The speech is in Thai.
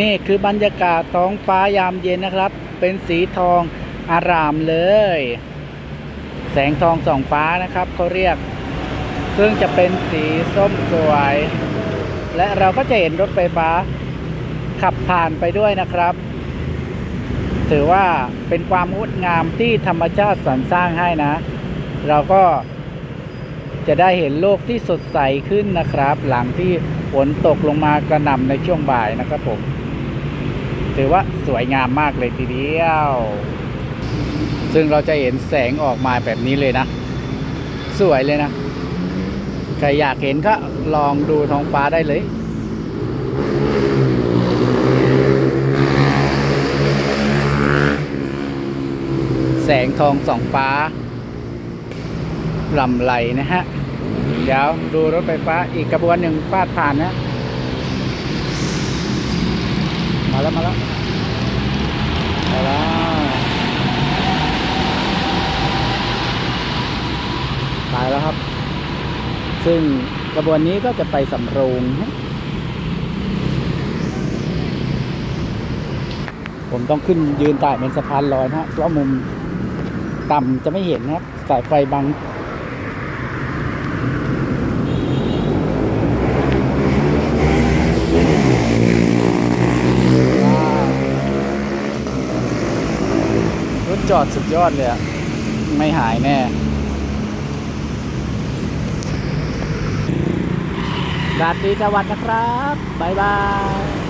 นี่คือบรรยากาศท้องฟ้ายามเย็นนะครับ เป็นสีทองอารามเลย แสงทองส่องฟ้านะครับเขาเรียก ซึ่งจะเป็นสีส้มสวย และเราก็จะเห็นรถไฟฟ้า ขับผ่านไปด้วยนะครับ ถือว่าเป็นความงดงามที่ธรรมชาติสรรสร้างให้นะ เราก็จะได้เห็นโลกที่สดใสขึ้นนะครับ หลังที่ฝนตกลงมากระหน่ำในช่วงบ่ายนะครับผม ถือว่าสวยงามมากเลยทีเดียว ซึ่งเราจะเห็นแสงออกมาแบบนี้เลยนะ สวยเลยนะ ใครอยากเห็นก็ลองดูท้องฟ้าได้เลยแสงทองสองฟ้าลำไหลนะฮะ เดี๋ยวดูรถไฟฟ้าอีกกระบวนหนึ่งพาดผ่านนะ มา แล้วมาแล้วมาแล้วไปแล้วครับ ซึ่งกระบวนนี้ก็จะไปสำโรงผมต้องขึ้นยืนใต้เป็นสะพานลอยนะฮะเพราะมุมต่ำจะไม่เห็นนะครับสายไฟบัง ว้าวรถ จอดสุดยอดเลยอะไม่หายแน่ราตรีสวัสดิ์นะครับ บ๊ายบาย